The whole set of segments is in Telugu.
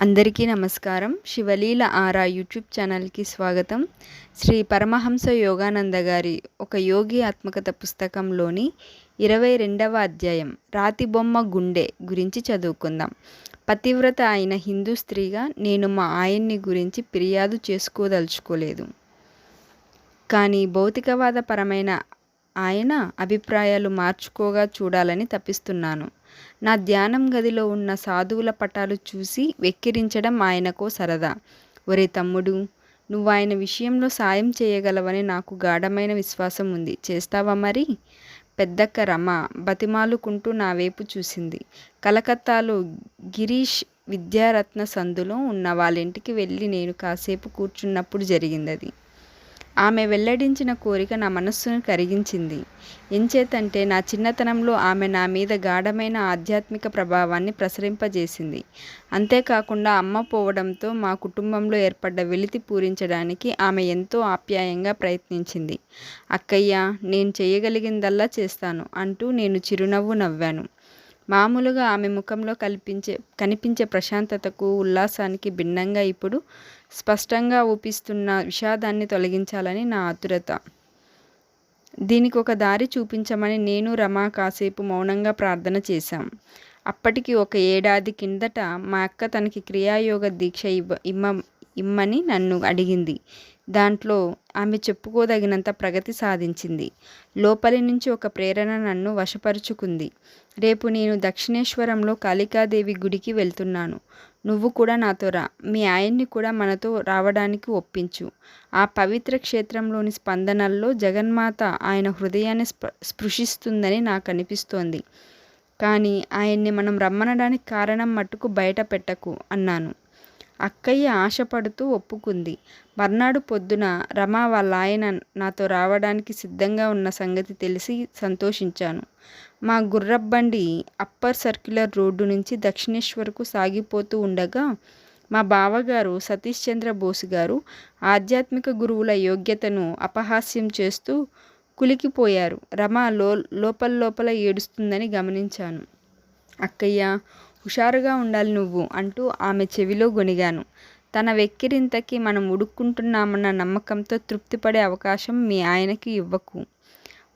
అందరికీ నమస్కారం. శివలీల ఆరా యూట్యూబ్ ఛానల్కి స్వాగతం. శ్రీ పరమహంస యోగానంద గారి ఒక యోగి ఆత్మకథ పుస్తకంలోని ఇరవై రెండవ అధ్యాయం రాతి బొమ్మ గుండె గురించి చదువుకుందాం. పతివ్రత అయిన హిందూ స్త్రీగా నేను మా ఆయన్ని గురించి ఫిర్యాదు చేసుకోదలుచుకోలేదు. కానీ భౌతికవాదపరమైన ఆయన అభిప్రాయాలు మార్చుకోగా చూడాలని తప్పిస్తున్నాను నా ధ్యానం గదిలో ఉన్న సాధువుల పటాలు చూసి వెక్కిరించడం ఆయనకో సరదా. ఒరే తమ్ముడు నువ్వు ఆయన విషయంలో సాయం చేయగలవని నాకు గాఢమైన విశ్వాసం ఉంది. చేస్తావా మరి? పెద్దక్క రమ బతిమాలుకుంటూ నా వైపు చూసింది. కలకత్తాలో గిరీష్ విద్యారత్న సందులో ఉన్న వాళ్ళ ఇంటికి వెళ్ళి నేను కాసేపు కూర్చున్నప్పుడు జరిగింది అది ఆమె వెల్లడించిన కోరిక నా మనస్సును కరిగించింది. ఎంచేతంటే నా చిన్నతనంలో ఆమె నా మీద గాఢమైన ఆధ్యాత్మిక ప్రభావాన్ని ప్రసరింపజేసింది. అంతేకాకుండా అమ్మ పోవడంతో మా కుటుంబంలో ఏర్పడ్డ వెలితి పూరించడానికి ఆమె ఎంతో ఆప్యాయంగా ప్రయత్నించింది. అక్కయ్య నేను చేయగలిగిందల్లా చేస్తాను అంటూ నేను చిరునవ్వు నవ్వాను. మామూలుగా ఆమె ముఖంలో కల్పించే కనిపించే ప్రశాంతతకు ఉల్లాసానికి భిన్నంగా ఇప్పుడు స్పష్టంగా ఊపిస్తున్న విషాదాన్ని తొలగించాలని నా ఆతురత. దీనికి ఒక దారి చూపించమని నేను రమా కాసేపు మౌనంగా ప్రార్థన చేశాం. అప్పటికి ఒక ఏడాది కిందట మా అక్క తనకి క్రియాయోగ దీక్ష ఇవ్వ ఇమ్మ ఇమ్మని నన్ను అడిగింది. దాంట్లో ఆమె చెప్పుకోదగినంత ప్రగతి సాధించింది. లోపలి నుంచి ఒక ప్రేరణ నన్ను వశపరుచుకుంది. రేపు నేను దక్షిణేశ్వరంలో కాళికాదేవి గుడికి వెళ్తున్నాను. నువ్వు కూడా నాతో రా. మీ ఆయన్ని కూడా మనతో రావడానికి ఒప్పించు. ఆ పవిత్ర క్షేత్రంలోని స్పందనల్లో జగన్మాత ఆయన హృదయాన్ని స్పృశిస్తుందని నాకు అనిపిస్తోంది కానీ ఆయన్ని మనం రమ్మనడానికి కారణం మట్టుకు బయట పెట్టకు అన్నాను. అక్కయ్య ఆశపడుతూ ఒప్పుకుంది. మర్నాడు పొద్దున రమ వాళ్ళ ఆయన నాతో రావడానికి సిద్ధంగా ఉన్న సంగతి తెలిసి సంతోషించాను. మా గుర్రబ్బండి అప్పర్ సర్క్యులర్ రోడ్డు నుంచి దక్షిణేశ్వర్కు సాగిపోతూ ఉండగా మా బావగారు సతీష్ చంద్ర బోస్ గారు ఆధ్యాత్మిక గురువుల యోగ్యతను అపహాస్యం చేస్తూ కులికిపోయారు. రమ లో లోపల లోపల ఏడుస్తుందని గమనించాను. అక్కయ్య హుషారుగా ఉండాలి నువ్వు అంటూ ఆమె చెవిలో గొనిగాను తన వెక్కిరింతకి మనం ఉడుక్కుంటున్నామన్న నమ్మకంతో తృప్తిపడే అవకాశం మీ ఆయనకి ఇవ్వకు.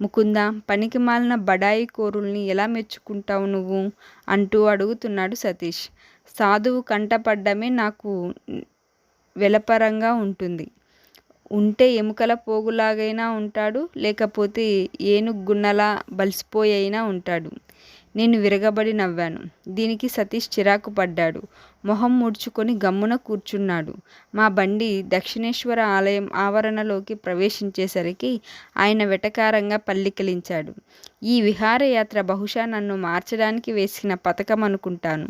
ముకుంద పనికి మాలిన బడాయి కోరుల్ని ఎలా మెచ్చుకుంటావు నువ్వు? అంటూ అడుగుతున్నాడు సతీష్. సాధువు కంటపడ్డమే నాకు వెలపరంగా ఉంటుంది. ఉంటే ఎముకల పోగులాగైనా ఉంటాడు లేకపోతే ఏనుగు గున్నలా బలిసిపోయైనా ఉంటాడు. నేను విరగబడి నవ్వాను. దీనికి సతీష్ చిరాకు పడ్డాడు. మొహం ముడుచుకొని గమ్మున కూర్చున్నాడు. మా బండి దక్షిణేశ్వర ఆలయం ఆవరణలోకి ప్రవేశించేసరికి ఆయన వెటకారంగా పల్లికిలించాడు. ఈ విహారయాత్ర బహుశా నన్ను మార్చడానికి వేసిన పథకం అనుకుంటాను.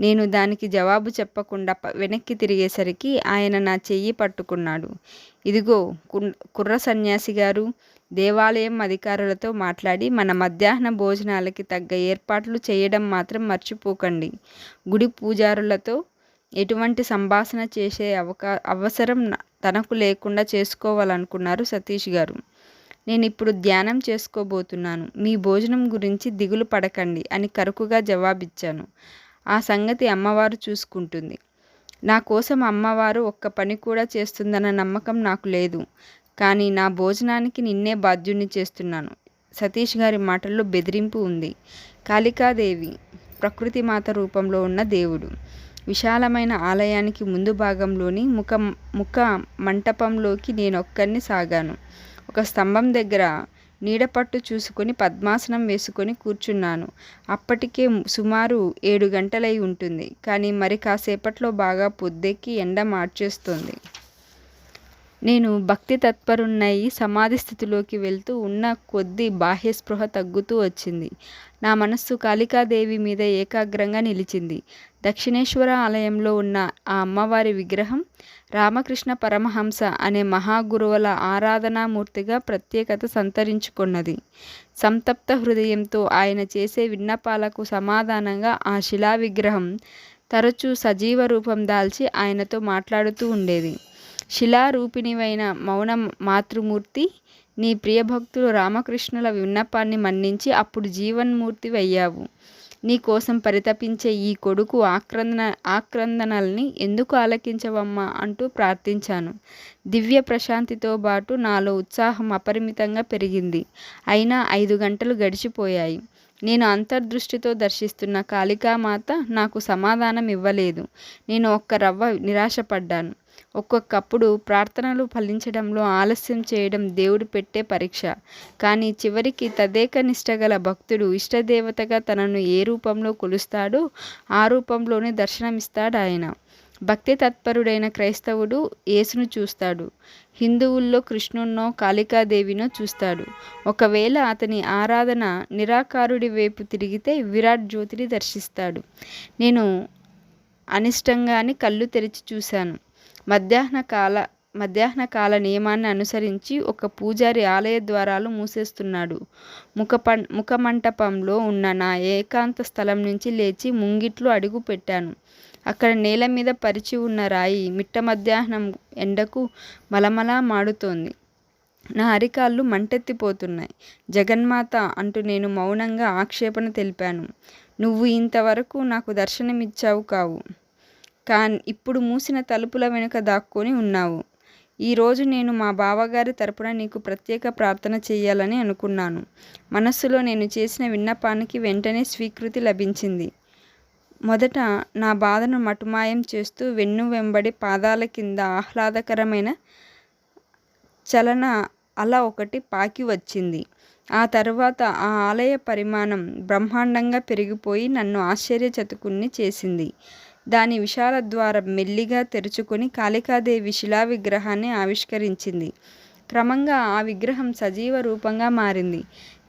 నేను దానికి జవాబు చెప్పకుండా వెనక్కి తిరిగేసరికి ఆయన నా చెయ్యి పట్టుకున్నాడు. ఇదిగో కుర్ర సన్యాసి గారు దేవాలయం అధికారులతో మాట్లాడి మన మధ్యాహ్న భోజనాలకి తగ్గ ఏర్పాట్లు చేయడం మాత్రం మర్చిపోకండి. గుడి పూజారులతో ఎటువంటి సంభాషణ చేసే అవకా అవసరం తనకు లేకుండా చేసుకోవాలనుకున్నారు సతీష్ గారు. నేను ఇప్పుడు ధ్యానం చేసుకోబోతున్నాను. మీ భోజనం గురించి దిగులు పడకండి అని కరుకుగా జవాబిచ్చాను. ఆ సంగతి అమ్మవారు చూసుకుంటుంది. నా కోసం అమ్మవారు ఒక్క పని కూడా చేస్తుందన్న నమ్మకం నాకు లేదు. కానీ నా భోజనానికి నిన్నే బాధ్యుణ్ణి చేస్తున్నాను. సతీష్ గారి మాటల్లో బెదిరింపు ఉంది. కాళికాదేవి ప్రకృతి మాత రూపంలో ఉన్న దేవుడు. విశాలమైన ఆలయానికి ముందు భాగంలోని ముఖ ముఖ మంటపంలోకి నేనొక్కరిని సాగాను. ఒక స్తంభం దగ్గర నీడపట్టు చూసుకొని పద్మాసనం వేసుకొని కూర్చున్నాను. అప్పటికే సుమారు ఏడు గంటలై ఉంటుంది. కానీ మరి కాసేపట్లో బాగా పొద్దెక్కి ఎండ మార్చేస్తుంది. నేను భక్తి తత్పరున్నయి సమాధి స్థితిలోకి వెళ్తూ ఉన్న కొద్దీ బాహ్య స్పృహ తగ్గుతూ వచ్చింది. నా మనస్సు కాళికాదేవి మీద ఏకాగ్రంగా నిలిచింది. దక్షిణేశ్వర ఆలయంలో ఉన్న ఆ అమ్మవారి విగ్రహం రామకృష్ణ పరమహంస అనే మహాగురువుల ఆరాధనామూర్తిగా ప్రత్యేకత సంతరించుకున్నది. సంతప్త హృదయంతో ఆయన చేసే విన్నపాలకు సమాధానంగా ఆ శిలా విగ్రహం తరచూ సజీవ రూపం దాల్చి ఆయనతో మాట్లాడుతూ ఉండేది. శిలారూపిణివైన మౌన మాతృమూర్తి నీ ప్రియభక్తులు రామకృష్ణుల విన్నపాన్ని మన్నించి అప్పుడు జీవన్మూర్తి అయ్యావు నీ కోసం పరితపించే ఈ కొడుకు ఆక్రందన ఆక్రందనల్ని ఎందుకు ఆలకించవమ్మా అంటూ ప్రార్థించాను. దివ్య ప్రశాంతితో పాటు నాలో ఉత్సాహం అపరిమితంగా పెరిగింది. అయినా ఐదు గంటలు గడిచిపోయాయి. నేను అంతర్దృష్టితో దర్శిస్తున్న కాళికామాత నాకు సమాధానం ఇవ్వలేదు నేను ఒక్క రవ్వ నిరాశపడ్డాను. ఒక్కొక్కప్పుడు ప్రార్థనలు ఫలించడంలో ఆలస్యం చేయడం దేవుడు పెట్టే పరీక్ష. కానీ చివరికి తదేక నిష్టగల భక్తుడు ఇష్టదేవతగా తనను ఏ రూపంలో కొలుస్తాడో ఆ రూపంలోనే దర్శనమిస్తాడు ఆయన. భక్తి తత్పరుడైన క్రైస్తవుడు యేసును చూస్తాడు. హిందువుల్లో కృష్ణున్నో కాళికాదేవినో చూస్తాడు. ఒకవేళ అతని ఆరాధన నిరాకారుడి వైపు తిరిగితే విరాట్ జ్యోతిని దర్శిస్తాడు. నేను అనిష్టంగాని కళ్ళు తెరిచి చూశాను. మధ్యాహ్న కాల మధ్యాహ్న కాల నియమాన్ని అనుసరించి ఒక పూజారి ఆలయ ద్వారాలు మూసేస్తున్నాడు. ముఖప ముఖమంటపంలో ఉన్న నా ఏకాంత స్థలం నుంచి లేచి ముంగిట్లో అడుగు పెట్టాను. అక్కడ నేల మీద పరిచి ఉన్న రాయి మిట్ట మధ్యాహ్నం ఎండకు మలమలా మాడుతోంది. నా అరికాళ్ళు మంటెత్తిపోతున్నాయి. జగన్మాత అంటూ నేను మౌనంగా ఆక్షేపణ తెలిపాను. నువ్వు ఇంతవరకు నాకు దర్శనమిచ్చావు కావు. కా ఇప్పుడు మూసిన తలుపుల వెనుక దాక్కొని ఉన్నావు. ఈరోజు నేను మా బావగారి తరపున నీకు ప్రత్యేక ప్రార్థన చేయాలని అనుకున్నాను. మనస్సులో నేను చేసిన విన్నపానికి వెంటనే స్వీకృతి లభించింది. మొదట నా బాధను మటుమాయం చేస్తూ వెన్ను వెంబడి పాదాల కింద ఆహ్లాదకరమైన చలన అల ఒకటి పాకి వచ్చింది. ఆ తర్వాత ఆ ఆలయ పరిమాణం బ్రహ్మాండంగా పెరిగిపోయి నన్ను ఆశ్చర్యచతుకుణ్ణి చేసింది. దాని విశాల ద్వారం మెల్లిగా తెరుచుకొని కాళికాదేవి శిలా విగ్రహాన్ని ఆవిష్కరించింది. క్రమంగా ఆ విగ్రహం సజీవ రూపంగా మారింది.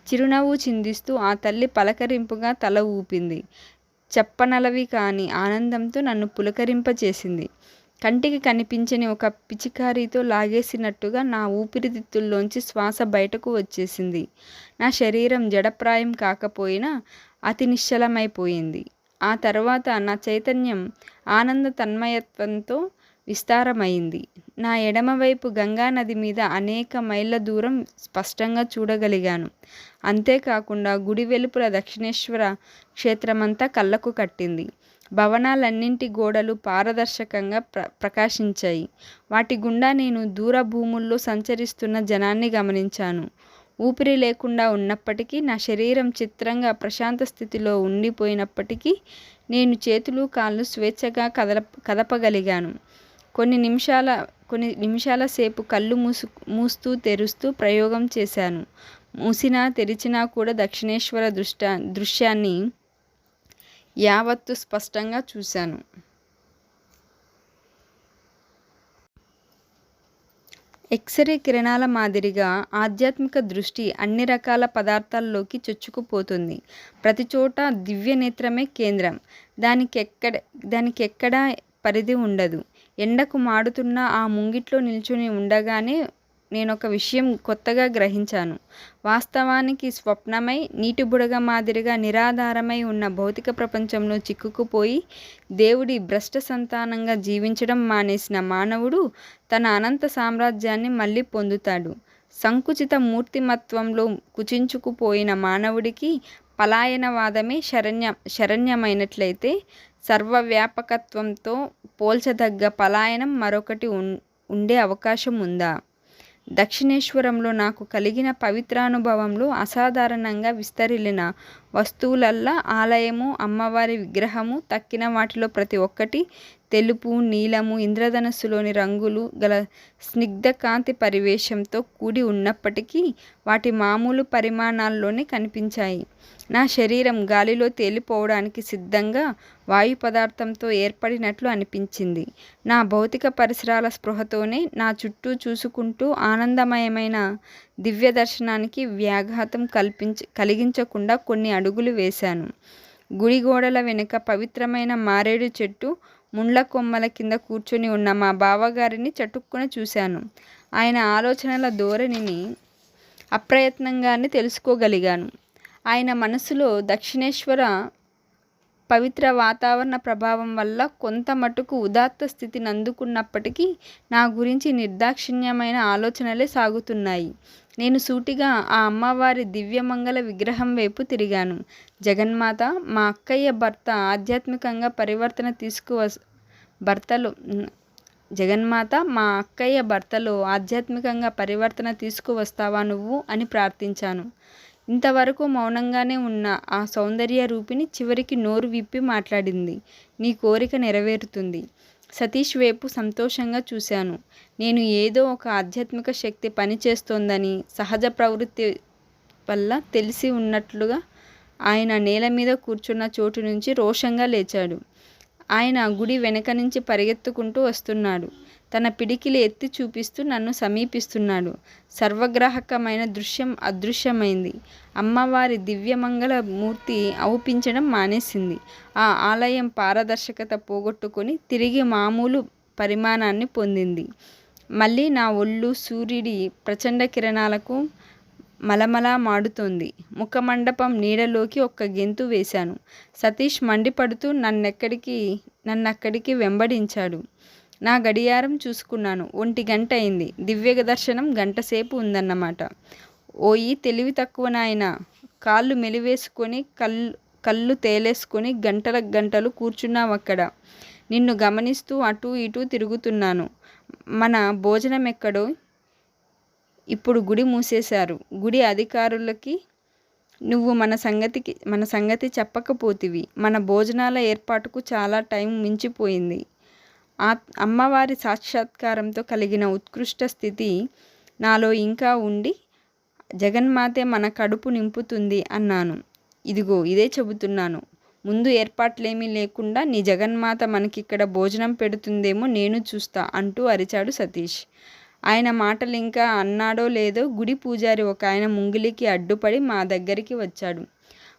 చిరునవ్వు చిందిస్తూ ఆ తల్లి పలకరింపుగా తల ఊపింది. చెప్పనలవి కాని ఆనందంతో నన్ను పులకరింపచేసింది కంటికి కనిపించని ఒక పిచికారీతో లాగేసినట్టుగా నా ఊపిరితిత్తుల్లోంచి శ్వాస బయటకు వచ్చేసింది. నా శరీరం జడప్రాయం కాకపోయినా అతి నిశ్చలమైపోయింది. ఆ తర్వాత నా చైతన్యం ఆనంద తన్మయత్వంతో విస్తారమైంది. నా ఎడమవైపు గంగానది మీద అనేక మైళ్ళ దూరం స్పష్టంగా చూడగలిగాను. అంతేకాకుండా గుడి వెలుపుల దక్షిణేశ్వర క్షేత్రమంతా కళ్ళకు కట్టింది. భవనాలన్నింటి గోడలు పారదర్శకంగా ప్ర ప్రకాశించాయి. వాటి గుండా నేను దూర భూముల్లో సంచరిస్తున్న జనాన్ని గమనించాను. ఊపిరి లేకుండా ఉన్నప్పటికీ నా శరీరం చిత్రంగా ప్రశాంత స్థితిలో ఉండిపోయినప్పటికీ నేను చేతులు కాళ్ళు స్వేచ్ఛగా కదల కదపగలిగాను. కొన్ని నిమిషాల కొన్ని నిమిషాల సేపు కళ్ళు మూసు మూస్తూ తెరుస్తూ ప్రయోగం చేశాను. మూసినా తెరిచినా కూడా దక్షిణేశ్వర దృష్ట దృశ్యాన్ని యావత్తు స్పష్టంగా చూశాను. ఎక్స్రే కిరణాల మాదిరిగా ఆధ్యాత్మిక దృష్టి అన్ని రకాల పదార్థాల్లోకి చొచ్చుకుపోతుంది. ప్రతి చోట దివ్య నేత్రమే కేంద్రం. దానికెక్కడ దానికెక్కడా పరిధి ఉండదు. ఎండకు మాడుతున్న ఆ ముంగిట్లో నిల్చుని ఉండగానే నేనొక విషయం కొత్తగా గ్రహించాను. వాస్తవానికి స్వప్నమై నీటి బుడగ మాదిరిగా నిరాధారమై ఉన్న భౌతిక ప్రపంచంలో చిక్కుకుపోయి దేవుడి భ్రష్ట సంతానంగా జీవించడం మానేసిన మానవుడు తన అనంత సామ్రాజ్యాన్ని మళ్ళీ పొందుతాడు. సంకుచిత మూర్తిమత్వంలో కుచించుకుపోయిన మానవుడికి పలాయనవాదమే శరణ్య శరణ్యమైనట్లయితే సర్వవ్యాపకత్వంతో పోల్చదగ్గ పలాయనం మరొకటి ఉండే అవకాశం ఉందా దక్షిణేశ్వరంలో నాకు కలిగిన పవిత్రానుభవంలో అసాధారణంగా విస్తరిల్లిన వస్తువులల్లా ఆలయము అమ్మవారి విగ్రహము తక్కిన వాటిలో ప్రతి ఒక్కటి తెలుపు నీలము ఇంద్రధనస్సులోని రంగులు గల స్నిగ్ధ కాంతి పరివేశంతో కూడి ఉన్నప్పటికీ వాటి మామూలు పరిమాణాల్లోనే కనిపించాయి. నా శరీరం గాలిలో తేలిపోవడానికి సిద్ధంగా వాయు పదార్థంతో ఏర్పడినట్లు అనిపించింది. నా భౌతిక పరిసరాల స్పృహతోనే నా చుట్టూ చూసుకుంటూ ఆనందమయమైన దివ్య దర్శనానికి వ్యాఘాతం కల్పించ కలిగించకుండా కొన్ని అడుగులు వేశాను. గుడి గోడల వెనుక పవిత్రమైన మారేడు చెట్టు ముండ్ల కొమ్మల కింద కూర్చొని ఉన్న మా బావగారిని చటుక్కున చూశాను. ఆయన ఆలోచనల ధోరణిని అప్రయత్నంగానే తెలుసుకోగలిగాను. ఆయన మనసులో దక్షిణేశ్వర పవిత్ర వాతావరణ ప్రభావం వల్ల కొంత మటుకు ఉదాత్త స్థితిని అందుకున్నప్పటికీ నా గురించి నిర్దాక్షిణ్యమైన ఆలోచనలే సాగుతున్నాయి. నేను సూటిగా ఆ అమ్మవారి దివ్యమంగళ విగ్రహం వైపు తిరిగాను. జగన్మాత మా అక్కయ్య భర్త ఆధ్యాత్మికంగా పరివర్తన తీసుకువ భర్తలో జగన్మాత మా అక్కయ్య భర్తలో ఆధ్యాత్మికంగా పరివర్తన తీసుకువస్తావా నువ్వు అని ప్రార్థించాను. ఇంతవరకు మౌనంగానే ఉన్న ఆ సౌందర్య రూపిణి చివరికి నోరు విప్పి మాట్లాడింది. నీ కోరిక నెరవేరుతుంది. సతీష్ వైపు సంతోషంగా చూశాను. నేను ఏదో ఒక ఆధ్యాత్మిక శక్తి పనిచేస్తోందని సహజ ప్రవృత్తి వల్ల తెలిసి ఉన్నట్లుగా ఆయన నేల మీద కూర్చున్న చోటు నుంచి రోషంగా లేచాడు. ఆయన గుడి వెనక నుంచి పరిగెత్తుకుంటూ వస్తున్నాడు. తన పిడికిలి ఎత్తి చూపిస్తూ నన్ను సమీపిస్తున్నాడు. సర్వగ్రాహకమైన దృశ్యం అదృశ్యమైంది. అమ్మవారి దివ్యమంగళ మూర్తి ఔపించడం మానేసింది. ఆ ఆలయం పారదర్శకత పోగొట్టుకొని తిరిగి మామూలు పరిమాణాన్ని పొందింది. మళ్ళీ నా ఒళ్ళు సూర్యుడి ప్రచండ కిరణాలకు మలమలా మాడుతోంది. ముఖమండపం నీడలోకి ఒక్క గెంతు వేశాను. సతీష్ మండిపడుతూ నన్నెక్కడికి నన్నక్కడికి వెంబడించాడు. నా గడియారం చూసుకున్నాను. ఒంటి గంట అయింది. దివ్య దర్శనం గంటసేపు ఉందన్నమాట. ఓయి తెలివి తక్కువ నాయన. కాళ్ళు మెలివేసుకొని కళ్ళు కళ్ళు తేలేసుకొని గంటల గంటలు కూర్చున్నావు అక్కడ. నిన్ను గమనిస్తూ అటు ఇటు తిరుగుతున్నాను. మన భోజనం ఎక్కడో ఇప్పుడు గుడి మూసేశారు. గుడి అధికారులకి నువ్వు మన సంగతికి మన సంగతి చెప్పకపోతివి. మన భోజనాల ఏర్పాటుకు చాలా టైం మించిపోయింది. ఆ అమ్మవారి సాక్షాత్కారంతో కలిగిన ఉత్కృష్ట స్థితి నాలో ఇంకా ఉండి జగన్మాతే మన కడుపు నింపుతుంది అన్నాను. ఇదిగో ఇదే చెబుతున్నాను. ముందు ఏర్పాట్లేమీ లేకుండా నీ జగన్మాత మనకిక్కడ భోజనం పెడుతుందేమో నేను చూస్తా అంటూ అరిచాడు సతీష్. ఆయన మాటలు ఇంకా అన్నాడో లేదో గుడి పూజారి ఒక ఆయన ముంగిలికి అడ్డుపడి మా దగ్గరికి వచ్చాడు.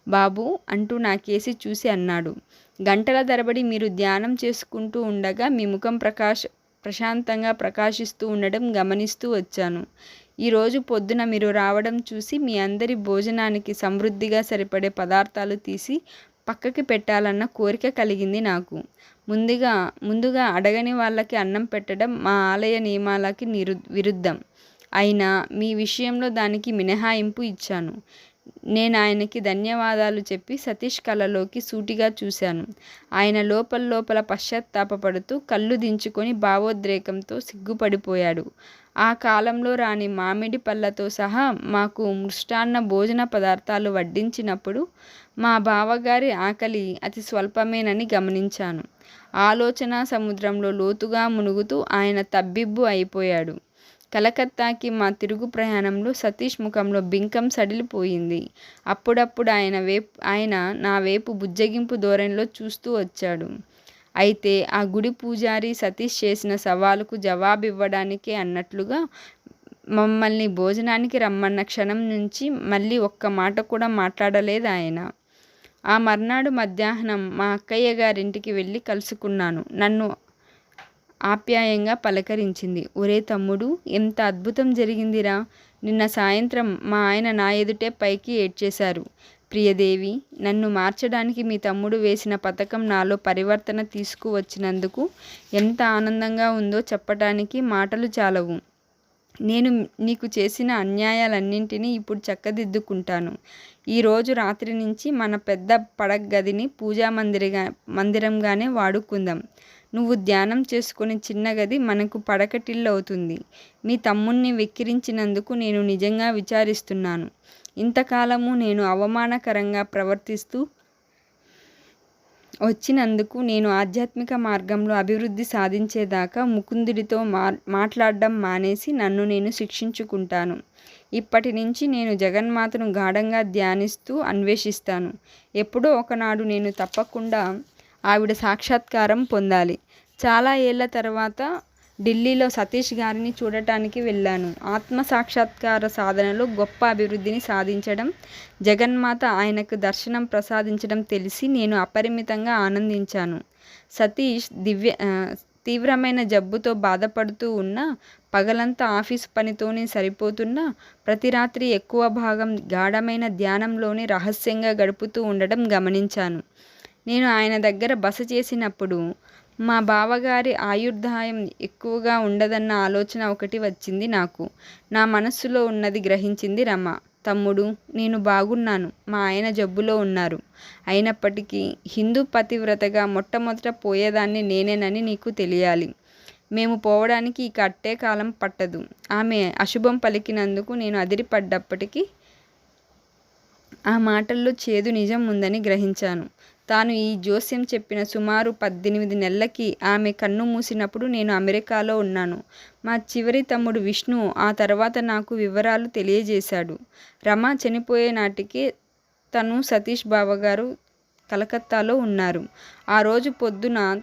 బాబు అంటూ నాకేసి చూసి అన్నాడు. గంటల తరబడి మీరు ధ్యానం చేసుకుంటూ ఉండగా మీ ముఖం ప్రకాశ ప్రశాంతంగా ప్రకాశిస్తూ ఉండడం గమనిస్తూ వచ్చాను. ఈరోజు పొద్దున మీరు రావడం చూసి మీ అందరి భోజనానికి సమృద్ధిగా సరిపడే పదార్థాలు తీసి పక్కకి పెట్టాలన్న కోరిక కలిగింది నాకు. ముందుగా ముందుగా అడగని వాళ్ళకి అన్నం పెట్టడం మా ఆలయ నియమాలకి నిరు విరుద్ధం. అయినా మీ విషయంలో దానికి మినహాయింపు ఇచ్చాను. నేను ఆయనకి ధన్యవాదాలు చెప్పి సతీష్ కళ్ళలోకి సూటిగా చూశాను. ఆయన లోపల లోపల పశ్చాత్తాపపడుతూ కళ్ళు దించుకొని భావోద్రేకంతో సిగ్గుపడిపోయాడు. ఆ కాలంలో రాని మామిడి పళ్ళతో సహా మాకు మృష్టాన్న భోజన పదార్థాలు వడ్డించినప్పుడు మా బావగారి ఆకలి అతి స్వల్పమేనని గమనించాను. ఆలోచన సముద్రంలో లోతుగా మునుగుతూ ఆయన తబ్బిబ్బు అయిపోయాడు. కలకత్తాకి మా తిరుగు ప్రయాణంలో సతీష్ ముఖంలో బింకం సడిలిపోయింది. అప్పుడప్పుడు ఆయన వేపు ఆయన నా వైపు బుజ్జగింపు ధోరణిలో చూస్తూ వచ్చాడు. అయితే ఆ గుడి పూజారి సతీష్ చేసిన సవాలుకు జవాబివ్వడానికే అన్నట్లుగా మమ్మల్ని భోజనానికి రమ్మన్న క్షణం నుంచి మళ్ళీ ఒక్క మాట కూడా మాట్లాడలేదు ఆయన. ఆ మర్నాడు మధ్యాహ్నం మా అక్కయ్య గారింటికి వెళ్ళి కలుసుకున్నాను. నన్ను ఆప్యాయంగా పలకరించింది. ఒరే తమ్ముడు ఎంత అద్భుతం జరిగిందిరా. నిన్న సాయంత్రం మా ఆయన నా ఎదుటే పైకి ఏడ్చేశారు. ప్రియదేవి నన్ను మార్చడానికి మీ తమ్ముడు వేసిన పథకం నాలో పరివర్తన తీసుకువచ్చినందుకు ఎంత ఆనందంగా ఉందో చెప్పటానికి మాటలు చాలవు. నేను నీకు చేసిన అన్యాయాలన్నింటినీ ఇప్పుడు చక్కదిద్దుకుంటాను. ఈరోజు రాత్రి నుంచి మన పెద్ద పడగ గదిని పూజా మందిరిగా మందిరంగానే వాడుకుందాం. నువ్వు ధ్యానం చేసుకునే చిన్న గది మనకు పడకటిల్లు అవుతుంది మీ తమ్ముణ్ణి వెక్కిరించినందుకు నేను నిజంగా విచారిస్తున్నాను. ఇంతకాలము నేను అవమానకరంగా ప్రవర్తిస్తూ వచ్చినందుకు నేను ఆధ్యాత్మిక మార్గంలో అభివృద్ధి సాధించేదాకా ముకుందుడితో మా మాట్లాడడం మానేసి నన్ను నేను శిక్షించుకుంటాను. ఇప్పటి నుంచి నేను జగన్మాతను గాఢంగా ధ్యానిస్తూ అన్వేషిస్తాను. ఎప్పుడో ఒకనాడు నేను తప్పకుండా ఆవిడ సాక్షాత్కారం పొందాలి. చాలా ఏళ్ళ తర్వాత ఢిల్లీలో సతీష్ గారిని చూడటానికి వెళ్ళాను. ఆత్మ సాక్షాత్కార సాధనలో గొప్ప అభివృద్ధిని సాధించడం జగన్మాత ఆయనకు దర్శనం ప్రసాదించడం తెలిసి నేను అపరిమితంగా ఆనందించాను. సతీష్ దివ్య తీవ్రమైన జబ్బుతో బాధపడుతూ ఉన్న పగలంతా ఆఫీస్ పనితోనే సరిపోతున్నా ప్రతి రాత్రి ఎక్కువ భాగం గాఢమైన ధ్యానంలోనే రహస్యంగా గడుపుతూ ఉండడం గమనించాను. నేను ఆయన దగ్గర బస చేసినప్పుడు మా బావగారి ఆయుర్దాయం ఎక్కువగా ఉండదన్న ఆలోచన ఒకటి వచ్చింది నాకు. నా మనస్సులో ఉన్నది గ్రహించింది రమ. తమ్ముడు నేను బాగున్నాను. మా ఆయన జబ్బులో ఉన్నారు. అయినప్పటికీ హిందూ పతివ్రతగా మొట్టమొదట పోయేదాన్ని నేనేనని నీకు తెలియాలి. మేము పోవడానికి ఇక అట్టే కాలం పట్టదు. ఆమె అశుభం పలికినందుకు నేను అదిరిపడ్డప్పటికీ ఆ మాటల్లో చేదు నిజం ఉందని గ్రహించాను. తాను ఈ జోస్యం చెప్పిన సుమారు పద్దెనిమిది నెలలకి ఆమె కన్ను మూసినప్పుడు నేను అమెరికాలో ఉన్నాను. మా చివరి తమ్ముడు విష్ణు ఆ తర్వాత నాకు వివరాలు తెలియజేశాడు. రమ చనిపోయే నాటికి తను సతీష్ బావగారు కలకత్తాలో ఉన్నారు. ఆ రోజు పొద్దున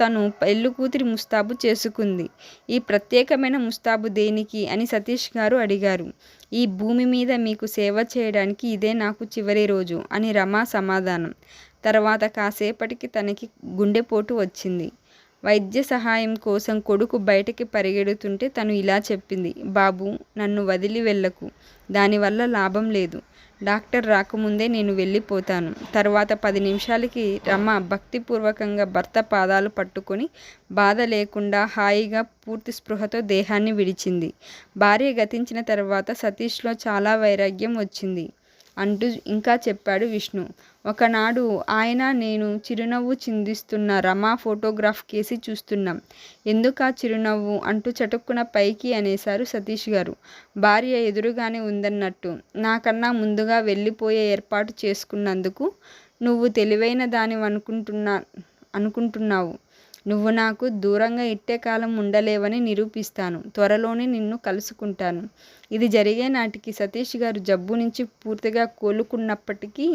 తను పెళ్ళికూతురి ముస్తాబు చేసుకుంది. ఈ ప్రత్యేకమైన ముస్తాబు దేనికి అని సతీష్ గారు అడిగారు. ఈ భూమి మీద మీకు సేవ చేయడానికి ఇదే నాకు చివరి రోజు అని రమా సమాధానం. తర్వాత కాసేపటికి తనకి గుండెపోటు వచ్చింది. వైద్య సహాయం కోసం కొడుకు బయటకి పరిగెడుతుంటే తను ఇలా చెప్పింది బాబు నన్ను వదిలి వెళ్ళకు. దానివల్ల లాభం లేదు. డాక్టర్ రాకముందే నేను వెళ్ళిపోతాను తర్వాత పది నిమిషాలకి రమ భక్తిపూర్వకంగా భర్త పాదాలు పట్టుకొని బాధ లేకుండా హాయిగా పూర్తి స్పృహతో దేహాన్ని విడిచింది. భార్య గతించిన తర్వాత సతీష్లో చాలా వైరాగ్యం వచ్చింది. అంటూ ఇంకా చెప్పాడు విష్ణు. ఒకనాడు ఆయన నేను చిరునవ్వు చిందిస్తున్న రమా ఫోటోగ్రాఫ్ కేసి చూస్తున్నాం. ఎందుకా చిరునవ్వు? అంటూ చటుక్కున పైకి అనేశారు సతీష్ గారు. భార్య ఎదురుగానే ఉందన్నట్టు. నాకన్నా ముందుగా వెళ్ళిపోయే ఏర్పాటు చేసుకున్నందుకు నువ్వు తెలివైన దాని అనుకుంటున్నా అనుకుంటున్నావు. నువ్వు నాకు దూరంగా ఇట్టే కాలం ఉండలేవని నిరూపిస్తాను. త్వరలోనే నిన్ను కలుసుకుంటాను. ఇది జరిగే నాటికి సతీష్ గారు జబ్బు నుంచి పూర్తిగా కోలుకున్నప్పటికీ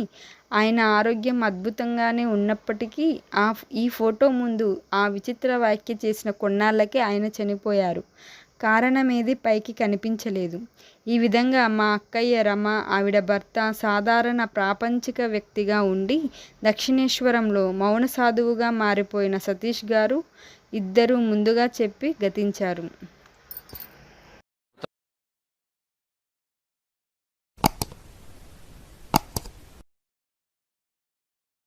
ఆయన ఆరోగ్యం అద్భుతంగానే ఉన్నప్పటికీ ఆ ఈ ఫోటో ముందు ఆ విచిత్ర వ్యాఖ్య చేసిన కొన్నాళ్ళకే ఆయన చనిపోయారు. కారణమేది పైకి కనిపించలేదు. ఈ విధంగా మా అక్కయ్య రమ ఆవిడ భర్త సాధారణ ప్రాపంచిక వ్యక్తిగా ఉండి దక్షిణేశ్వరంలో మౌన సాధువుగా మారిపోయిన సతీష్ గారు ఇద్దరూ ముందుగా చెప్పి గతించారు.